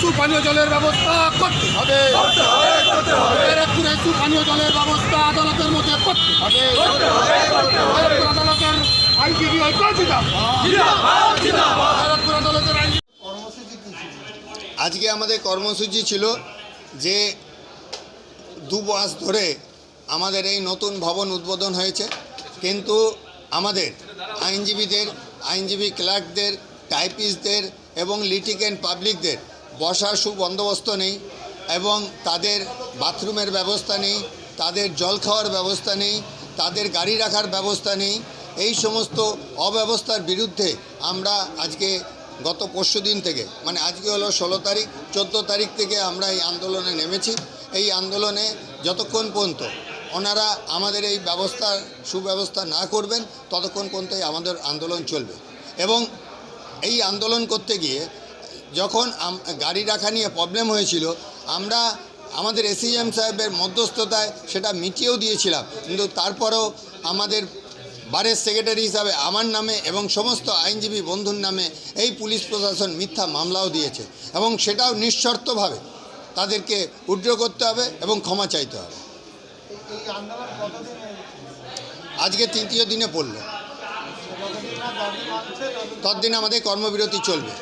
সুপানীয় জলের ব্যবস্থা সুপানীয় জলের ব্যবস্থা আদালতের মধ্যে আজকে আমাদের কর্মসূচি ছিল যে দু মাস ধরে আমাদের এই নতুন ভবন উদ্বোধন হয়েছে। কিন্তু আমাদের আইনজীবীদের, আইনজীবী ক্লার্কদের, টাইপিস্টদের এবং লিটিকেন্ট পাবলিকদের বসার সুবন্দোবস্ত নেই এবং তাদের বাথরুমের ব্যবস্থা নেই, তাদের জল খাওয়ার ব্যবস্থা নেই, তাদের গাড়ি রাখার ব্যবস্থা নেই। এই সমস্ত অব্যবস্থার বিরুদ্ধে আমরা আজকে গত পরশু দিন থেকে মানে আজকে হলো ষোলো তারিখ, চোদ্দ তারিখ থেকে আমরা এই আন্দোলনে নেমেছি। এই আন্দোলনে যতক্ষণ পর্যন্ত ওনারা আমাদের এই ব্যবস্থা সুব্যবস্থা না করবেন, ততক্ষণ পর্যন্ত এই আমাদের আন্দোলন চলবে। এবং এই আন্দোলন করতে গিয়ে যখন গাড়ি রাখা নিয়ে প্রবলেম হয়েছিল, আমরা আমাদের এসিএম সাহেবের মধ্যস্থতায় সেটা মিটিয়েও দিয়েছিলাম। কিন্তু তারপরেও আমাদের বারের সেক্রেটারি হিসাবে আমার নামে এবং সমস্ত আইনজীবী বন্ধুর নামে এই পুলিশ প্রশাসন মিথ্যা মামলাও দিয়েছে এবং সেটাও নিঃশর্তভাবে তাদেরকে উড্র করতে হবে এবং ক্ষমা চাইতে হবে। আজকে তৃতীয় দিনে পড়ল। ততদিন আমাদের কর্মবিরতি চলবে।